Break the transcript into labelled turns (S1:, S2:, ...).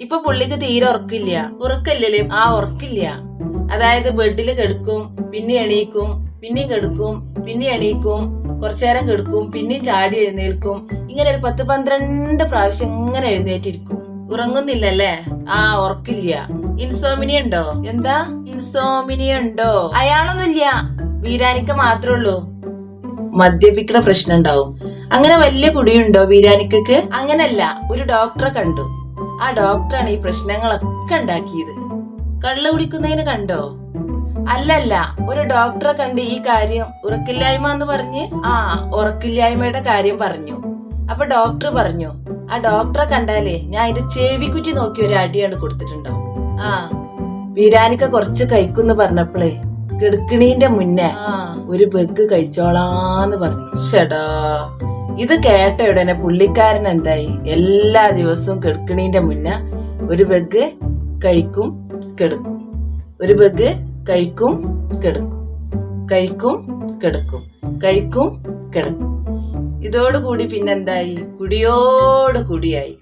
S1: ഇപ്പൊ പുള്ളിക്ക് തീരെ ഉറക്കില്ല. ഉറക്കല്ലേ ആ ഉറക്കില്ല. അതായത് ബെഡിൽ കിടക്കും പിന്നെ എണീക്കും പിന്നെ കിടക്കും പിന്നെ എണീക്കും കുറച്ചേരം കിടക്കും പിന്നെ ചാടി എഴുന്നേൽക്കും. ഇങ്ങനെ ഒരു പത്ത് പന്ത്രണ്ട് പ്രാവശ്യം ഇങ്ങനെ എഴുന്നേറ്റിരിക്കും. ഉറങ്ങുന്നില്ലല്ലേ? ആ ഉറക്കില്ല. ഇൻസോമിനി ഉണ്ടോ? എന്താ? ഇൻസോമിനി ഉണ്ടോ? അയാളൊന്നുമില്ല. വീരാനിക്ക മാത്രമേ ഉള്ളൂ. മദ്യപിക്കണ പ്രശ്നം ഉണ്ടാവും. അങ്ങനെ വലിയ കുടിയുണ്ടോ വീരാനിക്കക്ക് അങ്ങനല്ല. ഒരു ഡോക്ടറെ കണ്ടു. ആ ഡോക്ടറാണ് ഈ പ്രശ്നങ്ങളൊക്കെ ഉണ്ടാക്കിയത്. കള്ളു കുടിക്കുന്നതിന് കണ്ടോ? അല്ലല്ല ഒരു ഡോക്ടറെ കണ്ട് ഈ കാര്യം ഉറക്കില്ലായ്മ എന്ന് പറഞ്ഞ് ആ ഉറക്കില്ലായ്മയുടെ കാര്യം പറഞ്ഞു. അപ്പൊ ഡോക്ടർ പറഞ്ഞു ആ ഡോക്ടറെ കണ്ടാലേ ഞാൻ അതിന്റെ ചെവിക്കുറ്റി നോക്കി ഒരു അടിയാണ് കൊടുത്തിട്ടുണ്ടാവും ആ വീരാനിക്ക കുറച്ച് കഴിക്കുന്ന് പറഞ്ഞപ്പോളേ കിടക്കണീന്റെ മുന്നേ ഒരു ബെഗ് കഴിച്ചോളാന്ന് പറഞ്ഞു. ഷടാ ഇത് കേട്ട ഉടനെ പുള്ളിക്കാരൻ എന്തായി? എല്ലാ ദിവസവും കിടക്കണീന്റെ മുന്നേ ഒരു ബെഗ് കഴിക്കും കിടക്കും. ഒരു ബെഗ് കഴിക്കും കിടക്കും. കഴിക്കും കിടക്കും. കഴിക്കും കിടക്കും. ഇതോടുകൂടി പിന്നെന്തായി കുടിയോട് കുടിയായി.